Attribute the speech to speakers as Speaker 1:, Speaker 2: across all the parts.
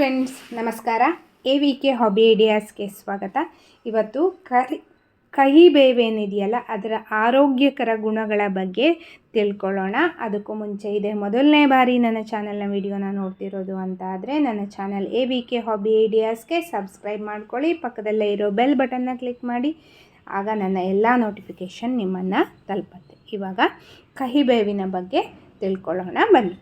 Speaker 1: Friends ನಮಸ್ಕಾರ. A V K hobby ಐಡಿಯಾಸ್ಗೆ ಸ್ವಾಗತ. ಇವತ್ತು ಕರಿ, ಕಹಿ ಬೇವೇನಿದೆಯಲ್ಲ ಅದರ ಆರೋಗ್ಯಕರ ಗುಣಗಳ ಬಗ್ಗೆ ತಿಳ್ಕೊಳ್ಳೋಣ. ಅದಕ್ಕೂ ಮುಂಚೆ ಇದೆ ಮೊದಲನೇ ಬಾರಿ ನನ್ನ ಚಾನಲ್ನ ವಿಡಿಯೋನ ನೋಡ್ತಿರೋದು ಅಂತ ಆದರೆ ನನ್ನ channel A V K hobby ಐಡಿಯಾಸ್ಗೆ subscribe ಮಾಡ್ಕೊಳ್ಳಿ. ಪಕ್ಕದಲ್ಲೇ ಇರೋ ಬೆಲ್ ಬಟನ್ನ ಕ್ಲಿಕ್ ಮಾಡಿ. ಆಗ ನನ್ನ ಎಲ್ಲ ನೋಟಿಫಿಕೇಷನ್ ನಿಮ್ಮನ್ನು ತಲುಪುತ್ತೆ. ಇವಾಗ ಕಹಿ ಬೇವಿನ ಬಗ್ಗೆ ತಿಳ್ಕೊಳ್ಳೋಣ. ಬನ್ನಿ.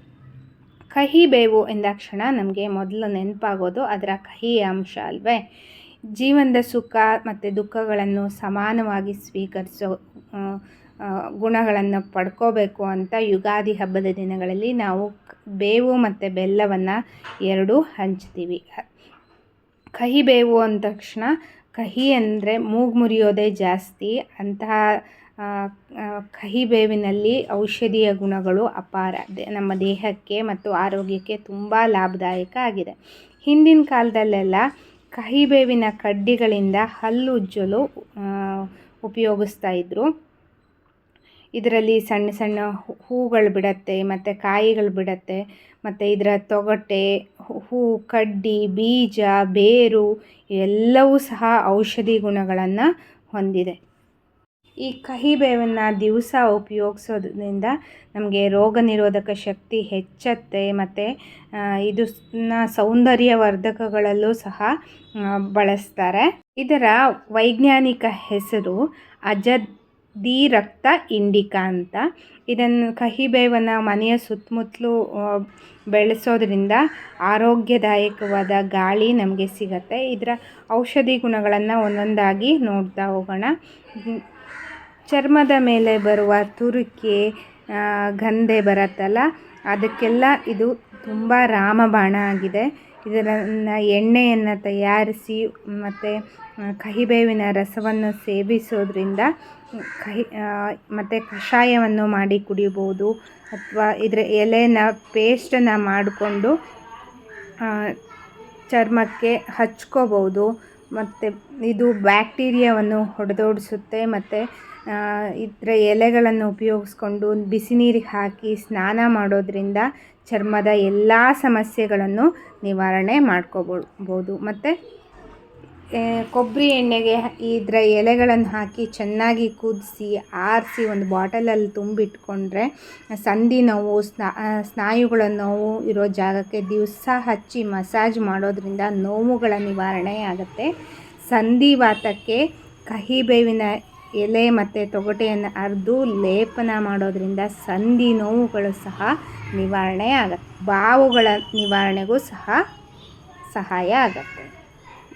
Speaker 1: ಕಹಿ ಬೇವು ಎಂದಾಕ್ಷಣ ನಮಗೆ ಮೊದಲು ನೆನಪಾಗೋದು ಅದರ ಕಹಿ ಅಂಶ ಅಲ್ವೇ? ಜೀವನದ ಸುಖ ಮತ್ತು ದುಃಖಗಳನ್ನು ಸಮಾನವಾಗಿ ಸ್ವೀಕರಿಸೋ ಗುಣಗಳನ್ನು ಪಡ್ಕೋಬೇಕು ಅಂತ ಯುಗಾದಿ ಹಬ್ಬದ ದಿನಗಳಲ್ಲಿ ನಾವು ಬೇವು ಮತ್ತು ಬೆಲ್ಲವನ್ನು ಎರಡೂ ಹಂಚ್ತೀವಿ. ಕಹಿ ಬೇವು ಅಂದ ತಕ್ಷಣ ಕಹಿ ಅಂದರೆ ಮೂಗು ಮುರಿಯೋದೇ ಜಾಸ್ತಿ. ಅಂತಹ ಕಹಿ ಬೇವಿನಲ್ಲಿ ಔಷಧೀಯ ಗುಣಗಳು ಅಪಾರ. ನಮ್ಮ ದೇಹಕ್ಕೆ ಮತ್ತು ಆರೋಗ್ಯಕ್ಕೆ ತುಂಬ ಲಾಭದಾಯಕ ಆಗಿದೆ. ಹಿಂದಿನ ಕಾಲದಲ್ಲೆಲ್ಲ ಕಹಿಬೇವಿನ ಕಡ್ಡಿಗಳಿಂದ ಹಲ್ಲು ಉಜ್ಜಲು ಉಪಯೋಗಿಸ್ತಾ ಇದ್ದರು ಇದರಲ್ಲಿ ಸಣ್ಣ ಸಣ್ಣ ಹೂಗಳು ಬಿಡತ್ತೆ, ಮತ್ತು ಕಾಯಿಗಳು ಬಿಡತ್ತೆ, ಮತ್ತು ಇದರ ತೊಗಟೆ ಹೂ, ಕಡ್ಡಿ, ಬೀಜ, ಬೇರು, ಎಲ್ಲವೂ ಸಹ ಔಷಧಿ ಗುಣಗಳನ್ನು ಹೊಂದಿದೆ. ಈ ಕಹಿ ಬೇವನ್ನು ದಿವಸ ಉಪಯೋಗಿಸೋದ್ರಿಂದ ನಮಗೆ ರೋಗ ನಿರೋಧಕ ಶಕ್ತಿ ಹೆಚ್ಚತ್ತೆ ಮತ್ತು ಇದು ಸೌಂದರ್ಯವರ್ಧಕಗಳಲ್ಲೂ ಸಹ ಬಳಸ್ತಾರೆ. ಇದರ ವೈಜ್ಞಾನಿಕ ಹೆಸರು ಅಜದಿ ರಕ್ತ ಇಂಡಿಕಾ ಅಂತ. ಇದನ್ನು ಕಹಿಬೇವನ್ನು ಮನೆಯ ಸುತ್ತಮುತ್ತಲೂ ಬೆಳೆಸೋದ್ರಿಂದ ಆರೋಗ್ಯದಾಯಕವಾದ ಗಾಳಿ ನಮಗೆ ಸಿಗತ್ತೆ. ಇದರ ಔಷಧಿ ಗುಣಗಳನ್ನು ಒಂದೊಂದಾಗಿ ನೋಡ್ತಾ ಹೋಗೋಣ. ಚರ್ಮದ ಮೇಲೆ ಬರುವ ತುರಿಕೆ ಗಂಧೆ ಬರುತ್ತಲ್ಲ, ಅದಕ್ಕೆಲ್ಲ ಇದು ತುಂಬ ರಾಮಬಾಣ ಆಗಿದೆ. ಇದನ್ನು ಎಣ್ಣೆಯನ್ನು ತಯಾರಿಸಿ ಮತ್ತು ಕಹಿಬೇವಿನ ರಸವನ್ನು ಸೇವಿಸೋದ್ರಿಂದ, ಕಹಿ ಮತ್ತು ಕಷಾಯವನ್ನು ಮಾಡಿ ಕುಡಿಬೋದು, ಅಥವಾ ಇದರ ಎಲೆನ ಪೇಸ್ಟನ್ನು ಮಾಡಿಕೊಂಡು ಚರ್ಮಕ್ಕೆ ಹಚ್ಕೋಬೋದು. ಮತ್ತು ಇದು ಬ್ಯಾಕ್ಟೀರಿಯಾವನ್ನು ಹೊಡೆದೋಡಿಸುತ್ತೆ ಮತ್ತು ಇದರ ಎಲೆಗಳನ್ನು ಉಪಯೋಗಿಸ್ಕೊಂಡು ಬಿಸಿ ನೀರಿಗೆ ಹಾಕಿ ಸ್ನಾನ ಮಾಡೋದ್ರಿಂದ ಚರ್ಮದ ಎಲ್ಲ ಸಮಸ್ಯೆಗಳನ್ನು ನಿವಾರಣೆ ಮಾಡ್ಕೋಬೋದು ಮತ್ತು ಕೊಬ್ಬರಿ ಎಣ್ಣೆಗೆ ಇದರ ಎಲೆಗಳನ್ನು ಹಾಕಿ ಚೆನ್ನಾಗಿ ಕುದಿಸಿ, ಆರಿಸಿ ಒಂದು ಬಾಟಲಲ್ಲಿ ತುಂಬಿಟ್ಕೊಂಡ್ರೆ ಸಂಧಿ ನೋವು, ಸ್ನಾ ಸ್ನಾಯುಗಳ ನೋವು ಇರೋ ಜಾಗಕ್ಕೆ ದಿವಸ ಹಚ್ಚಿ ಮಸಾಜ್ ಮಾಡೋದ್ರಿಂದ ನೋವುಗಳ ನಿವಾರಣೆ ಆಗುತ್ತೆ. ಸಂಧಿವಾತಕ್ಕೆ ಕಹಿಬೇವಿನ ಎಲೆ ಮತ್ತು ತೊಗಟೆಯನ್ನು ಅರೆದು ಲೇಪನ ಮಾಡೋದ್ರಿಂದ ಸಂಧಿ ನೋವುಗಳು ಸಹ ನಿವಾರಣೆ ಆಗುತ್ತೆ. ಬಾವುಗಳ ನಿವಾರಣೆಗೂ ಸಹ ಸಹಾಯ ಆಗುತ್ತೆ.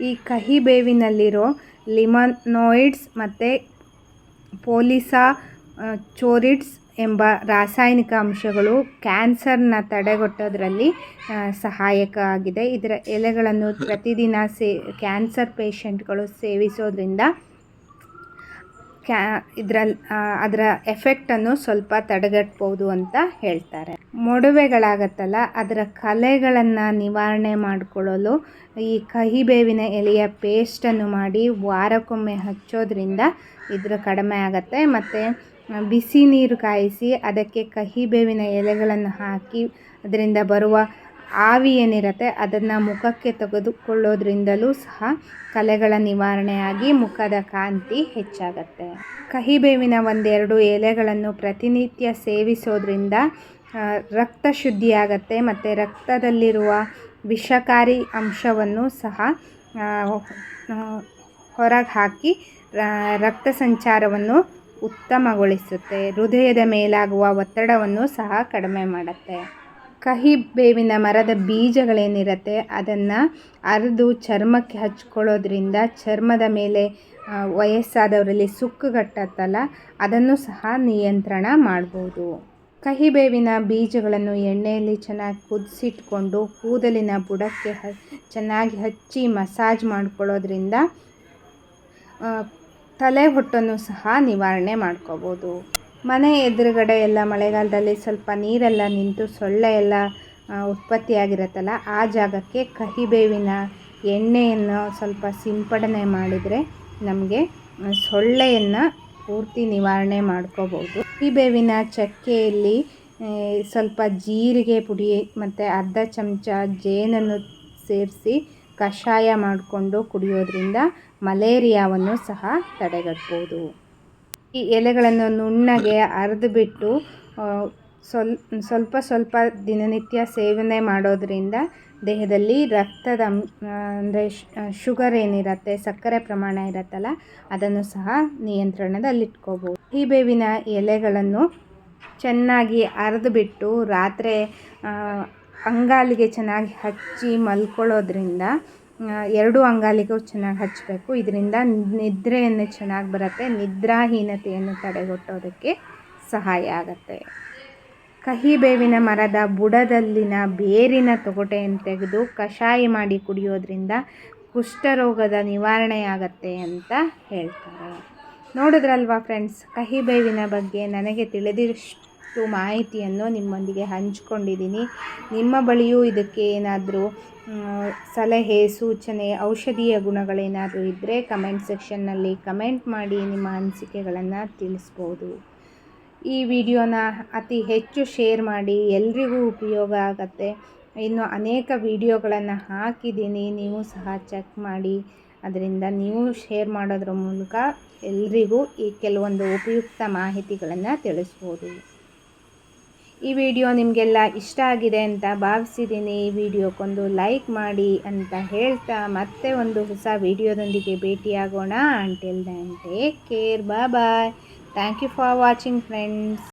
Speaker 1: ಈ ಕಹಿ ಬೇವಿನಲ್ಲಿರೋ ಲಿಮನೋಯಿಡ್ಸ್ ಮತ್ತು ಪೋಲಿಸಾ ಚೋರಿಡ್ಸ್ ಎಂಬ ರಾಸಾಯನಿಕ ಅಂಶಗಳು ಕ್ಯಾನ್ಸರ್ನ ತಡೆಗಟ್ಟೋದ್ರಲ್ಲಿ ಸಹಾಯಕ ಆಗಿದೆ. ಇದರ ಎಲೆಗಳನ್ನು ಪ್ರತಿದಿನ ಸೇ, ಕ್ಯಾನ್ಸರ್ ಪೇಷಂಟ್ಗಳು ಸೇವಿಸೋದ್ರಿಂದ ಕ್ಯಾ ಇದ್ರಲ್ಲಿ ಅದರ ಎಫೆಕ್ಟನ್ನು ಸ್ವಲ್ಪ ತಡೆಗಟ್ಬೋದು ಅಂತ ಹೇಳ್ತಾರೆ. ಮೊಡವೆಗಳಾಗತ್ತಲ್ಲ, ಅದರ ಕಲೆಗಳನ್ನು ನಿವಾರಣೆ ಮಾಡಿಕೊಳ್ಳಲು ಈ ಕಹಿಬೇವಿನ ಎಲೆಯ ಪೇಸ್ಟನ್ನು ಮಾಡಿ ವಾರಕ್ಕೊಮ್ಮೆ ಹಚ್ಚೋದ್ರಿಂದ ಇದ್ರ ಕಡಿಮೆ ಆಗುತ್ತೆ. ಮತ್ತು ಬಿಸಿ ನೀರು ಕಾಯಿಸಿ ಅದಕ್ಕೆ ಕಹಿಬೇವಿನ ಎಲೆಗಳನ್ನು ಹಾಕಿ, ಅದರಿಂದ ಬರುವ ಆವಿ ಏನಿರುತ್ತೆ ಅದನ್ನು ಮುಖಕ್ಕೆ ತೆಗೆದುಕೊಳ್ಳೋದ್ರಿಂದಲೂ ಸಹ ಕಲೆಗಳ ನಿವಾರಣೆಯಾಗಿ ಮುಖದ ಕಾಂತಿ ಹೆಚ್ಚಾಗತ್ತೆ. ಕಹಿಬೇವಿನ ಒಂದೆರಡು ಎಲೆಗಳನ್ನು ಪ್ರತಿನಿತ್ಯ ಸೇವಿಸೋದ್ರಿಂದ ರಕ್ತ ಶುದ್ಧಿಯಾಗತ್ತೆ ಮತ್ತು ರಕ್ತದಲ್ಲಿರುವ ವಿಷಕಾರಿ ಅಂಶವನ್ನು ಸಹ ಹೊರಗೆ ಹಾಕಿ ರಕ್ತ ಸಂಚಾರವನ್ನು ಉತ್ತಮಗೊಳಿಸುತ್ತೆ. ಹೃದಯದ ಮೇಲಾಗುವ ಒತ್ತಡವನ್ನು ಸಹ ಕಡಿಮೆ ಮಾಡುತ್ತೆ. ಕಹಿ ಬೇವಿನ ಮರದ ಬೀಜಗಳೇನಿರುತ್ತೆ, ಅದನ್ನು ಅರೆದು ಚರ್ಮಕ್ಕೆ ಹಚ್ಕೊಳ್ಳೋದ್ರಿಂದ ಚರ್ಮದ ಮೇಲೆ ವಯಸ್ಸಾದವರಲ್ಲಿ ಸುಕ್ಕುಗಟ್ಟತ್ತಲ್ಲ, ಅದನ್ನು ಸಹ ನಿಯಂತ್ರಣ ಮಾಡ್ಬೋದು. ಕಹಿಬೇವಿನ ಬೀಜಗಳನ್ನು ಎಣ್ಣೆಯಲ್ಲಿ ಚೆನ್ನಾಗಿ ಕುದಿಸಿಟ್ಕೊಂಡು ಕೂದಲಿನ ಬುಡಕ್ಕೆ ಹ, ಚೆನ್ನಾಗಿ ಹಚ್ಚಿ ಮಸಾಜ್ ಮಾಡ್ಕೊಳ್ಳೋದ್ರಿಂದ ತಲೆ ಹೊಟ್ಟನ್ನು ಸಹ ನಿವಾರಣೆ ಮಾಡ್ಕೋಬೋದು. ಮನೆ ಎದುರುಗಡೆ ಎಲ್ಲ ಮಳೆಗಾಲದಲ್ಲಿ ಸ್ವಲ್ಪ ನೀರೆಲ್ಲ ನಿಂತು ಸೊಳ್ಳೆ ಎಲ್ಲ ಉತ್ಪತ್ತಿಯಾಗಿರುತ್ತಲ್ಲ, ಆ ಜಾಗಕ್ಕೆ ಕಹಿಬೇವಿನ ಎಣ್ಣೆಯನ್ನು ಸ್ವಲ್ಪ ಸಿಂಪಡಣೆ ಮಾಡಿದರೆ ನಮಗೆ ಸೊಳ್ಳೆಯನ್ನು ಪೂರ್ತಿ ನಿವಾರಣೆ ಮಾಡ್ಕೋಬೋದು ಕಹಿಬೇವಿನ ಚಕ್ಕೆಯಲ್ಲಿ ಸ್ವಲ್ಪ ಜೀರಿಗೆ ಪುಡಿ ಮತ್ತು ಅರ್ಧ ಚಮಚ ಜೇನನ್ನು ಸೇರಿಸಿ ಕಷಾಯ ಮಾಡಿಕೊಂಡು ಕುಡಿಯೋದ್ರಿಂದ ಮಲೇರಿಯಾವನ್ನು ಸಹ ತಡೆಗಟ್ಬೋದು. ಈ ಎಲೆಗಳನ್ನು ನುಣ್ಣಗೆ ಅರೆದುಬಿಟ್ಟು ಸ್ವಲ್ ಸ್ವಲ್ಪ ಸ್ವಲ್ಪ ದಿನನಿತ್ಯ ಸೇವನೆ ಮಾಡೋದರಿಂದ ದೇಹದಲ್ಲಿ ರಕ್ತದ ಅಂದರೆ ಶುಗರ್ ಏನಿರುತ್ತೆ, ಸಕ್ಕರೆ ಪ್ರಮಾಣ ಇರುತ್ತಲ್ಲ, ಅದನ್ನು ಸಹ ನಿಯಂತ್ರಣದಲ್ಲಿಟ್ಕೋಬೋದು. ಈ ಬೇವಿನ ಎಲೆಗಳನ್ನು ಚೆನ್ನಾಗಿ ಅರೆದುಬಿಟ್ಟು ರಾತ್ರಿ ಅಂಗಾಲಿಗೆ ಚೆನ್ನಾಗಿ ಹಚ್ಚಿ ಮಲ್ಕೊಳ್ಳೋದ್ರಿಂದ ಎರಡು ಅಂಗಾಲಿಗೂ ಚೆನ್ನಾಗಿ ಹಚ್ಚಬೇಕು ಇದರಿಂದ ನಿದ್ರೆಯನ್ನು ಚೆನ್ನಾಗಿ ಬರುತ್ತೆ. ನಿದ್ರಾಹೀನತೆಯನ್ನು ತಡೆಗಟ್ಟೋದಕ್ಕೆ ಸಹಾಯ ಆಗುತ್ತೆ. ಕಹಿ ಬೇವಿನ ಮರದ ಬುಡದಲ್ಲಿನ ಬೇರಿನ ತೊಗಟೆಯನ್ನು ತೆಗೆದು ಕಷಾಯ ಮಾಡಿ ಕುಡಿಯೋದ್ರಿಂದ ಕುಷ್ಠರೋಗದ ನಿವಾರಣೆಯಾಗತ್ತೆ ಅಂತ ಹೇಳ್ತಾರೆ. ನೋಡಿದ್ರಲ್ವಾ ಫ್ರೆಂಡ್ಸ್, ಕಹಿ ಬೇವಿನ ಬಗ್ಗೆ ನನಗೆ ತಿಳಿದಿಷ್ಟು ಮಾಹಿತಿಯನ್ನು ನಿಮ್ಮೊಂದಿಗೆ ಹಂಚ್ಕೊಂಡಿದ್ದೀನಿ. ನಿಮ್ಮ ಬಳಿಯೂ ಇದಕ್ಕೆ ಏನಾದರೂ ಸಲಹೆ, ಸೂಚನೆ, ಔಷಧೀಯ ಗುಣಗಳೇನಾದರೂ ಇದ್ದರೆ ಕಮೆಂಟ್ ಸೆಕ್ಷನ್ನಲ್ಲಿ ಕಮೆಂಟ್ ಮಾಡಿ ನಿಮ್ಮ ಅನಿಸಿಕೆಗಳನ್ನು ತಿಳಿಸ್ಬೋದು. ಈ ವಿಡಿಯೋನ ಅತಿ ಹೆಚ್ಚು ಶೇರ್ ಮಾಡಿ, ಎಲ್ರಿಗೂ ಉಪಯೋಗ ಆಗತ್ತೆ. ಇನ್ನು ಅನೇಕ ವಿಡಿಯೋಗಳನ್ನು ಹಾಕಿದ್ದೀನಿ, ನೀವು ಸಹ ಚೆಕ್ ಮಾಡಿ. ಅದರಿಂದ ನೀವು ಶೇರ್ ಮಾಡೋದ್ರ ಮೂಲಕ ಎಲ್ರಿಗೂ ಈ ಕೆಲವೊಂದು ಉಪಯುಕ್ತ ಮಾಹಿತಿಗಳನ್ನು ತಿಳಿಸ್ಬೋದು. ಈ ವಿಡಿಯೋ ನಿಮಗೆಲ್ಲ ಇಷ್ಟ ಆಗಿದೆ ಅಂತ ಭಾವಿಸಿದ್ದೀನಿ. ಈ ವಿಡಿಯೋಕ್ಕೊಂದು ಲೈಕ್ ಮಾಡಿ ಅಂತ ಹೇಳ್ತಾ ಮತ್ತೆ ಒಂದು ಹೊಸ ವಿಡಿಯೋದೊಂದಿಗೆ ಭೇಟಿಯಾಗೋಣ. Until then take care bye bye thank you for watching friends